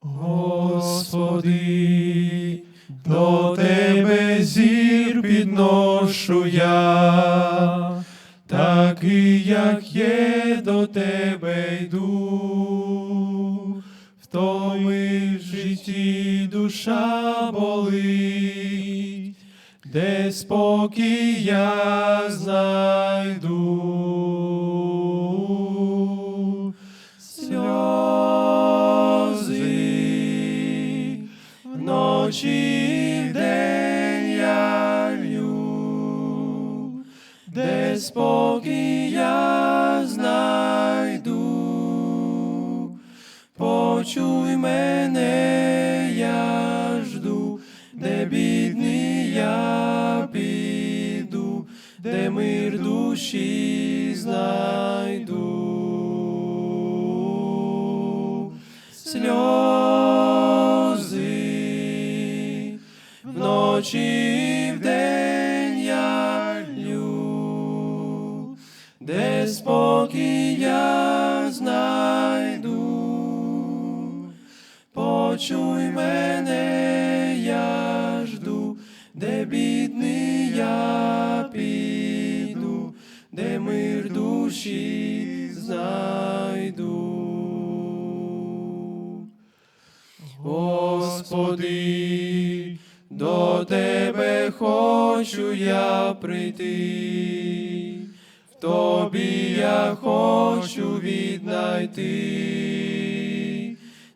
Господи, до Тебе зір підношу я, такий, як є, до Тебе йду, в томи в житті душа болить, де спокій я знайду. Вночі в день я лью, де спокій я знайду, почуй мене, я жду, де бідний я піду, де мир душі знайду. Сльози вночі в день я лью, де спокій я знайду, почуй мене, я жду, де бідний я піду, де мир душі знайду. Господи, до Тебе хочу я прийти, в Тобі я хочу віднайти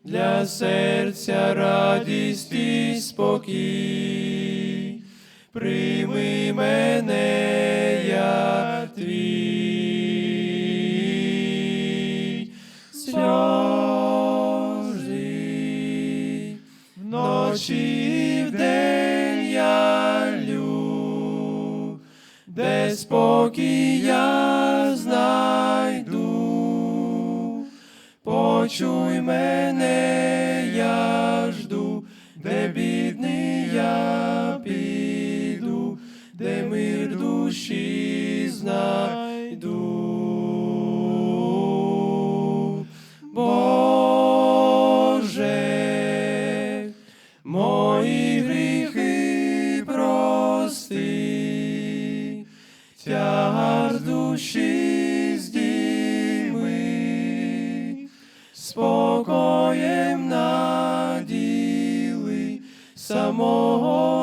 для серця радість і спокій. Прийми мене, я твій. Сльози спокій я знайду, почуй мене, я жду, де бідний я піду, де мир душі знайду. Боже, мої тягар душі здійми, спокоєм наділи, самого